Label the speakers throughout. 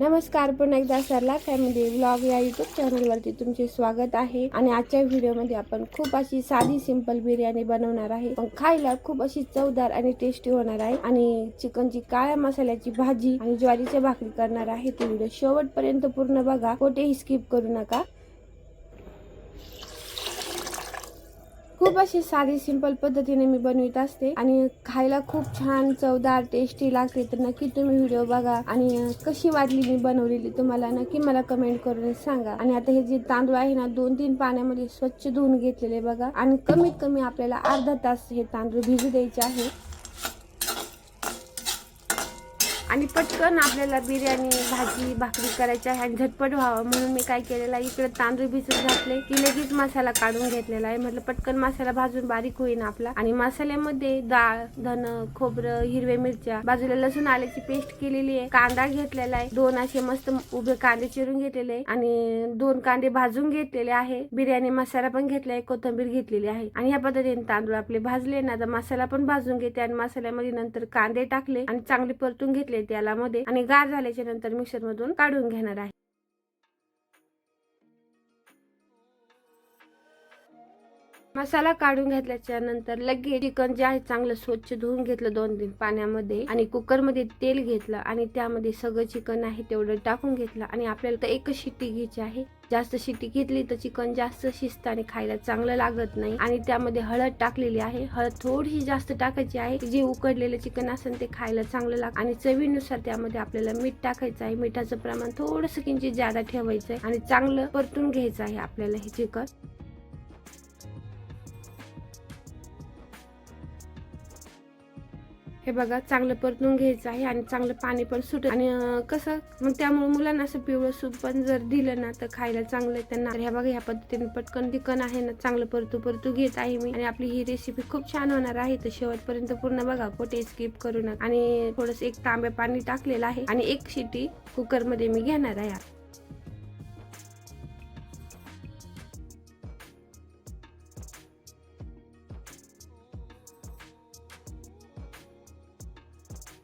Speaker 1: नमस्कार पुन्हा एकदा सरला फॅमिली ब्लॉग या युट्यूब चॅनलवरती तुमचे स्वागत आहे. आणि आजच्या व्हिडिओमध्ये आपण खूप अशी साधी सिंपल बिर्याणी बनवणार आहे. पण खायला खूप अशी चवदार आणि टेस्टी होणार आहे. आणि चिकनची काळ्या मसाल्याची भाजी आणि ज्वारीच्या भाकरी करणार आहे. तो व्हिडिओ शेवटपर्यंत पूर्ण बघा. कोठेही स्किप करू नका. खूप अशी साधी सिंपल पद्धतीने मी बनवित असते. आणि खायला खूप छान चवदार टेस्टी लागते. तर नक्की तुम्ही व्हिडिओ बघा. आणि कशी वाटली मी बनवलेली तुम्हाला नक्की मला कमेंट करून सांगा. आणि आता हे जे तांदूळ आहे ना दोन तीन पाण्यामध्ये स्वच्छ धुवून घेतलेले बघा. आणि कमीत कमी आपल्याला अर्धा तास हे तांदूळ भिजू द्यायचे आहे. आणि पटकन आपल्याला बिर्याणी भाजी भाकरी करायची आहे आणि झटपट व्हावं. म्हणून मी काय केलेलं आहे इकडे तांदूळ भिजत घातले. की लगेच मसाला काढून घेतलेला आहे. म्हटलं पटकन मसाला भाजून बारीक होईन आपला. आणि मसाल्यामध्ये डाळ धन खोबरं हिरव्या मिरच्या बाजूला लसूण आल्याची पेस्ट केलेली आहे. कांदा घेतलेला आहे. दोन असे मस्त उभे कांदे चिरून घेतलेले आहे. आणि दोन कांदे भाजून घेतलेले आहे. बिर्याणी मसाला पण घेतलाय कोथंबीर कोथिंबीर घेतलेली आहे. आणि ह्या पद्धतीने तांदूळ आपले भाजले. ना तर मसाला पण भाजून घेते. आणि मसाल्यामध्ये नंतर कांदे टाकले. आणि चांगले परतून घेतले. त्यालामध्ये आणि गार झाल्याच्यानंतर मिक्सर मधून काढून घेणार आहे. मसाला काढून घेतल्याच्या नंतर लगेच चिकन जे आहे चांगलं स्वच्छ धुवून घेतलं दोन तीन पाण्यामध्ये आणि कुकरमध्ये तेल घेतलं आणि त्यामध्ये सगळं चिकन आहे तेवढं टाकून घेतलं आणि आपल्याला तर एकच शिट्टी घ्यायची आहे. जास्त शिट्टी घेतली तर चिकन जास्त शिजत आणि खायला चांगलं लागत नाही. आणि त्यामध्ये हळद टाकलेली आहे. हळद थोडीशी जास्त टाकायची आहे. जे उकडलेलं चिकन असेल ते खायला चांगलं लाग आणि चवीनुसार त्यामध्ये आपल्याला मीठ टाकायचं आहे. मिठाचं प्रमाण थोडस किंचित जादा ठेवायचं आहे आणि चांगलं परतून घ्यायचं आहे आपल्याला हे चिकन. हे बघा चांगलं परतून घ्यायचं आहे आणि चांगलं पाणी पण सुट आणि कसं मग त्यामुळे मुलांना असं पिवळं सूप पण जर दिलं ना तर खायला चांगलं आहे त्यांना. ह्या बघा ह्या पद्धतीने पटकन तिकन आहे ना चांगलं परतू परतू घेत आहे मी. आणि आपली ही रेसिपी खूप छान होणार आहे. तर शेवटपर्यंत पूर्ण बघा कुठे स्किप करू नका. आणि थोडस एक तांब्या पाणी टाकलेलं आहे. आणि एक शिटी कुकरमध्ये मी घेणार आहे.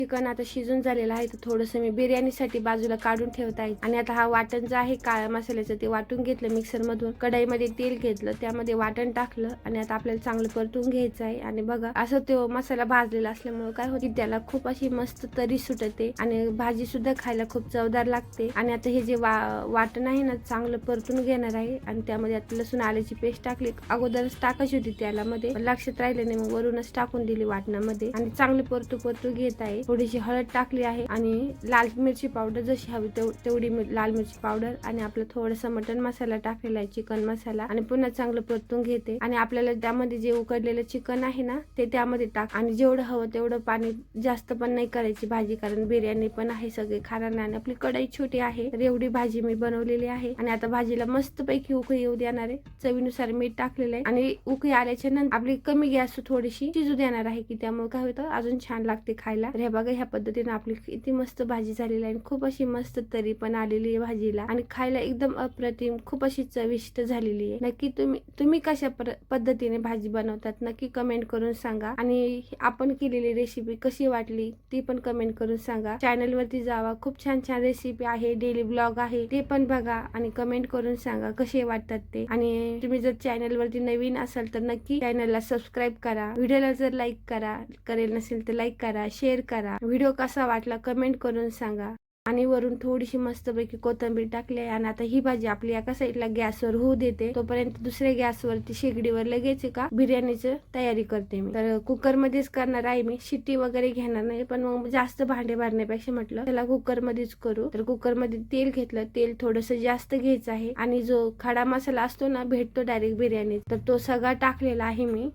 Speaker 1: चिकन आता शिजून झालेलं आहे. तर थोडंसं मी बिर्याणीसाठी बाजूला काढून ठेवत आहे. आणि आता हा वाटण जे आहे काळ्या मसाल्याचं ते वाटून घेतलं मिक्सर मधून कढाईमध्ये तेल घेतलं त्यामध्ये वाटण टाकलं आणि आता आपल्याला चांगलं परतून घ्यायचं आहे. आणि बघा असं तो मसाला भाजलेला असल्यामुळे काय होती त्याला खूप अशी मस्त तरी सुटते आणि भाजी सुद्धा खायला खूप चवदार लागते. आणि आता हे जे वा वाटण आहे ना चांगलं परतून घेणार आहे. आणि त्यामध्ये आता लसूण आल्याची पेस्ट टाकली. अगोदरच टाकायची होती त्याला मध्ये लक्षात राहिले नाही मग वरूनच टाकून दिली वाटणामध्ये. आणि चांगले परतू परतू घेत आहे. थोडीशी हळद टाकली आहे आणि लाल मिरची पावडर जशी हवी तेव- तेवढी लाल मिरची पावडर आणि आपलं थोडंसं मटन मसाला टाकलेला आहे चिकन मसाला आणि पुन्हा चांगलं परतून घेते. आणि आपल्याला त्यामध्ये जे उकडलेलं चिकन आहे ना ते त्यामध्ये टाक. आणि जेवढं हवं तेवढं पाणी जास्त पण नाही करायची भाजी कारण बिर्याणी पण आहे सगळे खाणार आणि आपली कढई छोटी आहे. तर एवढी भाजी मी बनवलेली आहे. आणि आता भाजीला मस्त पैकी उकळी येऊ देणार आहे. चवीनुसार मीठ टाकलेलं आहे. आणि उकळी आल्याच्यानंतर आपली कमी गॅस थोडीशी शिजू देणार आहे की त्यामुळे काय होतं अजून छान लागते खायला. बघा ह्या पद्धतीने आपली किती मस्त भाजी झालेली आहे आणि खूप अशी मस्त तरी पण आलेली आहे भाजीला. आणि खायला एकदम अप्रतिम खूप अशी चविष्ट झालेली आहे. नक्की तुम्ही तुम्ही कशा पद्धतीने भाजी बनवतात नक्की कमेंट करून सांगा. आणि आपण केलेली रेसिपी कशी वाटली ती पण कमेंट करून सांगा. चॅनल वरती जावा. खूप छान छान रेसिपी आहे डेली ब्लॉग आहे ते पण बघा आणि कमेंट करून सांगा कसे वाटतात ते. आणि तुम्ही जर चॅनल वरती नवीन असाल तर नक्की चॅनलला सबस्क्राईब करा. व्हिडिओला जर लाईक करा करेल नसेल तर लाईक करा शेअर करा. व्हिडिओ कसा वाटला कमेंट करून सांगा. आणि वरून थोडीशी मस्तपैकी कोथिंबीर टाकली आहे आणि आता ही भाजी आपली एका साईडला गॅसवर होऊ देते. तोपर्यंत दुसऱ्या गॅसवरती शेगडीवर लगेच का बिर्याणीची तयारी करते मी. तर कुकर मध्येच करणार आहे मी. शिट्टी वगैरे घेणार नाही पण मग जास्त भांडे भरण्यापेक्षा म्हटलं त्याला कुकर मध्येच करू. तर कुकरमध्ये तेल घेतलं. तेल थोडस जास्त घ्यायचं आहे. आणि जो खडा मसाला असतो ना भेटतो डायरेक्ट बिर्याणी तर तो सगळा टाकलेला आहे मी.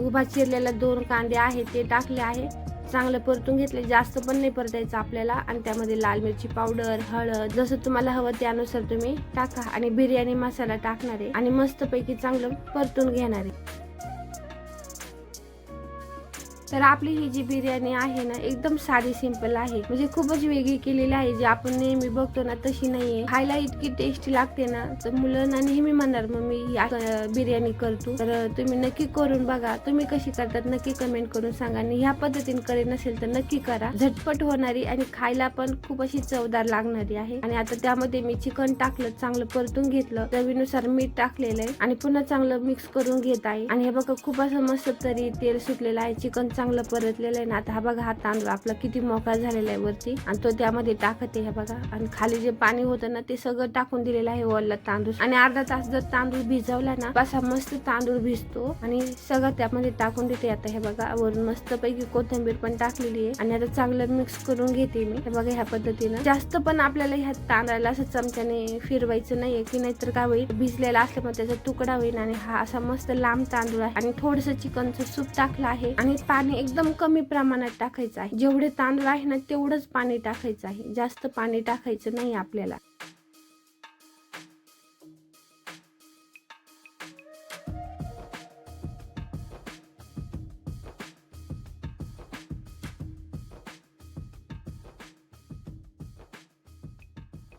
Speaker 1: उभा चिरलेला दोन कांदे आहेत ते टाकले आहे. चांगलं परतून घेतले जास्त पण नाही परतायचं आपल्याला. आणि त्यामध्ये लाल मिरची पावडर हळद जसं तुम्हाला हवं त्यानुसार तुम्ही टाका. आणि बिर्याणी मसाला टाकणार. आहे आणि मस्तपैकी चांगलं परतून घेणार. आहे तर आपली ही जी बिर्याणी आहे ना एकदम साधी सिंपल आहे. म्हणजे खूपच वेगळी केलेली आहे. जी आपण नेहमी बघतो ना तशी नाहीये. खायला इतकी टेस्टी लागते ना तर मुलांना नेहमी म्हणणार मग मी बिर्याणी करतो तर तुम्ही नक्की करून बघा. तुम्ही कशी करतात नक्की कमेंट करून सांगा. आणि ह्या पद्धतीने करे नसेल तर नक्की करा. झटपट होणारी आणि खायला पण खूप अशी चवदार लागणारी आहे. आणि आता त्यामध्ये मी चिकन टाकलं चांगलं परतून घेतलं. चवीनुसार मीठ टाकलेलं आहे. आणि पुन्हा चांगलं मिक्स करून घेत आहे. आणि हे बघा खूप असं मस्त तरी तेल सुटलेलं आहे. चिकन चांगलं परतलेलं आहे ना आता हा बघा हा तांदूळ आपला किती मोकळा झालेला आहे वरती. आणि तो त्यामध्ये टाकत आहे हे बघा. आणि खाली जे पाणी होतं ना ते सगळं टाकून दिलेलं आहे वरला तांदूळ. आणि अर्धा तास जर तांदूळ भिजवला ना असा मस्त तांदूळ भिजतो. आणि सगळं त्यामध्ये टाकून देते आता हे बघा. वरून मस्त पैकी कोथिंबीर पण टाकलेली आहे. आणि आता चांगलं मिक्स करून घेते मी. हे बघा ह्या पद्धतीनं. जास्त पण आपल्याला ह्या तांदळाला असं चमच्याने फिरवायचं नाहीये की नाहीतर काय होईल? भिजलेला असल्यामुळे त्याचा तुकडा होईल. आणि हा असा मस्त लांब तांदूळ आहे. आणि थोडस चिकनचं सूप टाकलं आहे. आणि पाणी एकदम कमी प्रमाणात टाकायचं आहे. जेवढे तांदूळ आहे ना तेवढंच पाणी टाकायचं आहे. जास्त पाणी टाकायचं नाही आपल्याला.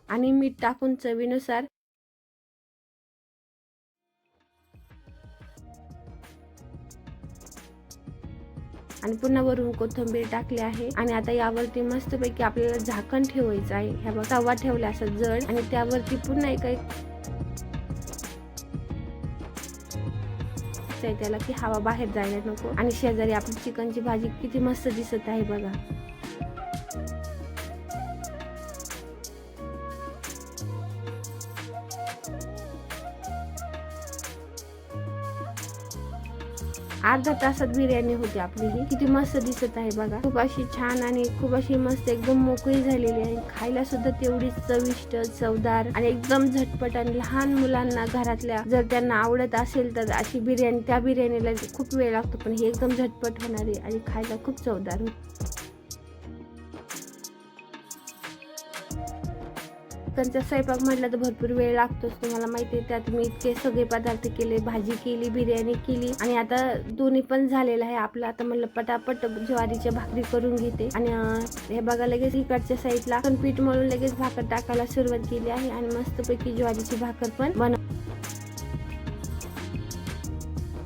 Speaker 1: आणि मीठ टाकून चवीनुसार आणि पुन्हा वरून कोथिंबीर टाकली आहे. आणि आता यावरती मस्तपैकी आपल्याला झाकण ठेवायचं आहे. ह्या बघा तवा ठेवला असं जड. आणि त्यावरती पुन्हा एक त्याला की हवा बाहेर जायला नको. आणि शेजारी आपली चिकनची भाजी किती मस्त दिसत आहे बघा. अर्धा तासात बिर्याणी होती आपली ही किती मस्त दिसत आहे बघा. खूप अशी छान आणि खूप अशी मस्त एकदम मोकळी झालेली आहे. खायला सुद्धा तेवढीच चविष्ट चवदार आणि एकदम झटपट आणि लहान मुलांना घरातल्या जर त्यांना आवडत असेल तर अशी बिर्याणी त्या बिर्याणीला खूप वेळ लागतो. पण ही एकदम झटपट होणारी आणि खायला खूप चवदार होती. चिकनचा स्वयंपाक म्हटलं तर भरपूर वेळ लागतोच तुम्हाला माहिती आहे. त्यात मी इतके सगळे पदार्थ केले भाजी केली बिर्याणी केली. आणि आता दोन्ही पण झालेलं आहे आपलं. आता म्हणलं पटापट ज्वारीच्या भाकरी करून घेते. आणि हे बघा लगेच इकडच्या साईडला पण पीठ मळून लगेच भाकर टाकायला सुरुवात केली आहे. आणि मस्तपैकी ज्वारीची भाकर पण बनव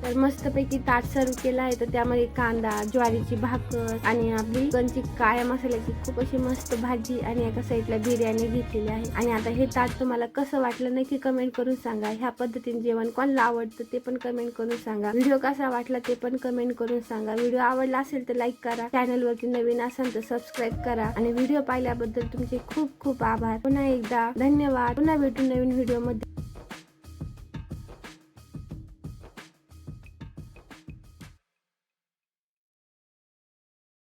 Speaker 1: तर मस्तपैकी ताट सर्व केला आहे. तर त्यामध्ये कांदा ज्वारीची भाकर आणि आपली चिकनची काळ्या मसाल्याची खूप अशी मस्त भाजी आणि एका साईडला बिर्याणी घेतलेली आहे. आणि आता हे ताट तुम्हाला कसं वाटलं नक्की कमेंट करून सांगा. ह्या पद्धतीने जेवण कोणाला आवडतं ते पण कमेंट करून सांगा. व्हिडिओ कसा वाटला ते पण कमेंट करून सांगा. व्हिडिओ आवडला असेल तर लाईक करा. चॅनलवरती नवीन असाल तर सबस्क्राईब करा. आणि व्हिडिओ पाहिल्याबद्दल तुमचे खूप खूप आभार. पुन्हा एकदा धन्यवाद. पुन्हा भेटू नवीन व्हिडिओमध्ये.